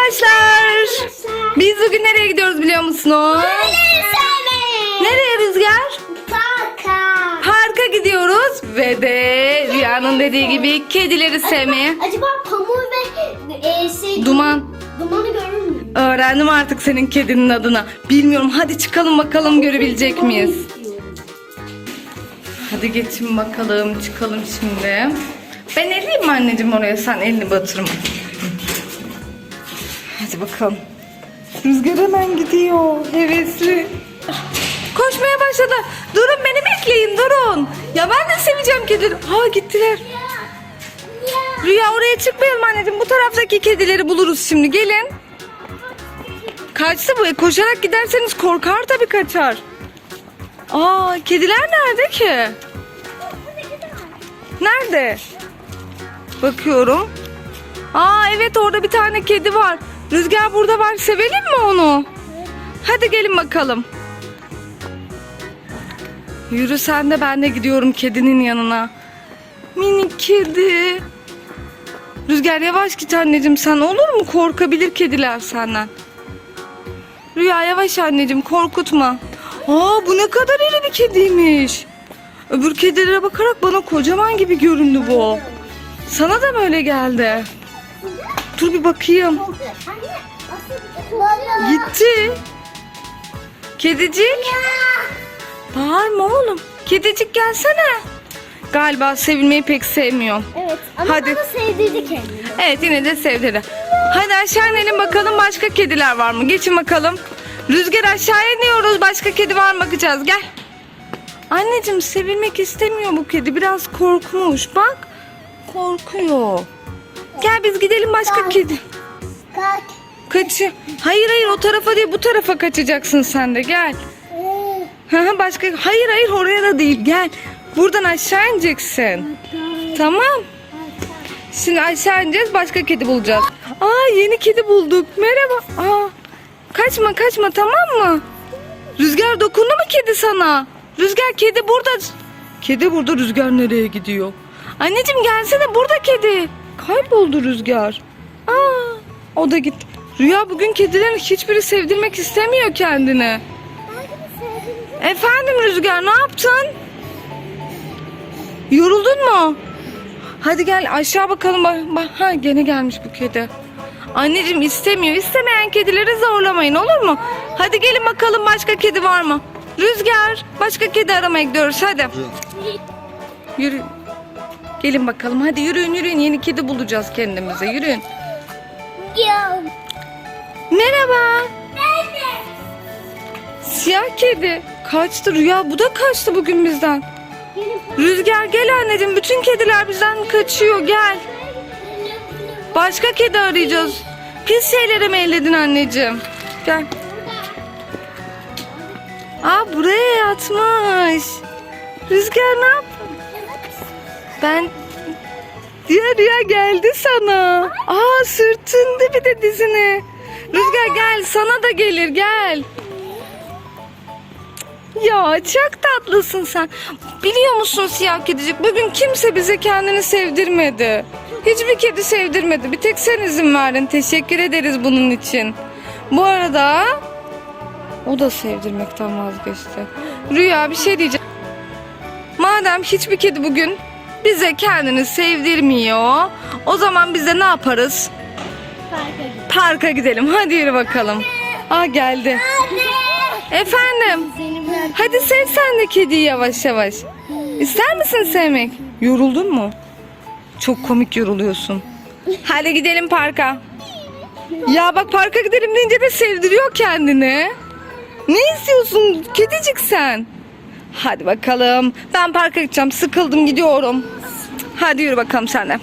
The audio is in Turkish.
arkadaşlar. Biz bugün nereye gidiyoruz biliyor musunuz? Nereye Rüzgar? Parka gidiyoruz ve de Rüya'nın dediği gibi kedileri sevmeye. Acaba pamuğu ve e, şey, Duman. dumanı görür mü? Öğrendim artık senin kedinin adını. Bilmiyorum hadi çıkalım bakalım görebilecek miyiz? Hadi geçin bakalım çıkalım şimdi. Ben elleyeyim mi anneciğim oraya sen elini batırma. Bakalım. Rüzgar hemen gidiyor. Hevesli. Koşmaya başladı. Durun beni bekleyin durun. Ya ben de seveceğim kedileri. Ha gittiler. Rüya oraya çıkmayalım anneciğim. Bu taraftaki kedileri buluruz şimdi. Gelin. Kaçtı bu. E, koşarak giderseniz korkar tabii kaçar. Aa kediler nerede ki? Nerede? Bakıyorum. Aa evet orada bir tane kedi var. Rüzgar burada var. Sevelim mi onu? Hadi gelin bakalım. Yürü sen de ben de gidiyorum kedinin yanına. Minik kedi. Rüzgar yavaş git anneciğim sen olur mu? Korkabilir kediler senden. Rüya yavaş anneciğim korkutma. Aa bu ne kadar iri bir kediymiş. Öbür kedilere bakarak bana kocaman gibi göründü bu. Sana da mı öyle geldi? Dur bir bakayım. Gitti. Kedicik. Bağırma oğlum. Kedicik gelsene. Galiba sevilmeyi pek sevmiyor. Evet ama Hadi. bana sevdirdi kendini. Evet yine de sevdiri. Hadi aşağı inelim bakalım başka kediler var mı? Geçin bakalım. Rüzgar aşağı iniyoruz. Başka kedi var mı bakacağız. Gel. Anneciğim sevilmek istemiyor bu kedi. Biraz korkmuş. Bak. Korkuyor. Gel biz gidelim başka kedi. Kalk. Kaçı. Hayır hayır o tarafa değil bu tarafa kaçacaksın sen de gel. Hı hı, başka hayır hayır oraya da değil gel. Buradan aşağı ineceksin. Tamam. Şimdi aşağı ineceğiz başka kedi bulacağız. Aa yeni kedi bulduk. Merhaba. Aa, kaçma kaçma tamam mı? Rüzgar dokundu mu kedi sana? Rüzgar kedi burada. Kedi burada Rüzgar nereye gidiyor? Anneciğim gelsene burada kedi. Kayboldu Rüzgar. Aa, o da gitti. Rüya bugün kedilerin hiçbiri sevdirmek istemiyor kendini. Efendim Rüzgar ne yaptın? Yoruldun mu? Hadi gel aşağı bakalım. Bak, bak, ha gene gelmiş bu kedi. Anneciğim istemiyor. İstemeyen kedileri zorlamayın olur mu? Hadi gelin bakalım başka kedi var mı? Rüzgar başka kedi aramaya gidiyoruz hadi. Yürü. Gelin bakalım hadi yürüyün yürüyün yeni kedi bulacağız kendimize yürüyün. Ya. Merhaba. Siyah kedi. Kaçtı Rüya bu da kaçtı bugün bizden. Rüzgar gel anneciğim bütün kediler bizden kaçıyor gel. Başka kedi arayacağız. Pis şeylere mi elledin anneciğim? Gel. Aa buraya yatmış. Rüzgar ne yap? Ben Diğer rüya geldi sana. Aa sırtında bir de dizine. Rüzgar gel sana da gelir gel. Ya çok tatlısın sen. Biliyor musun siyah kedicik bugün kimse bize kendini sevdirmedi. Hiçbir kedi sevdirmedi. Bir tek sen izin verdin. Teşekkür ederiz bunun için. Bu arada o da sevdirmekten vazgeçti. Rüya bir şey diyeceğim. Madem hiçbir kedi bugün bize kendini sevdirmiyor. O zaman biz de ne yaparız? Parka git. Parka gidelim. Hadi yürü bakalım. Aa geldi. Efendim. Seni bırak. Hadi sev sen de kediyi yavaş yavaş. İster misin sevmek? Yoruldun mu? Çok komik yoruluyorsun. Hadi gidelim parka. Ya bak parka gidelim deyince de sevdiriyor kendini. Ne istiyorsun kedicik sen? Hadi bakalım. Ben parka gideceğim. Sıkıldım gidiyorum. Hadi yürü bakalım sen de.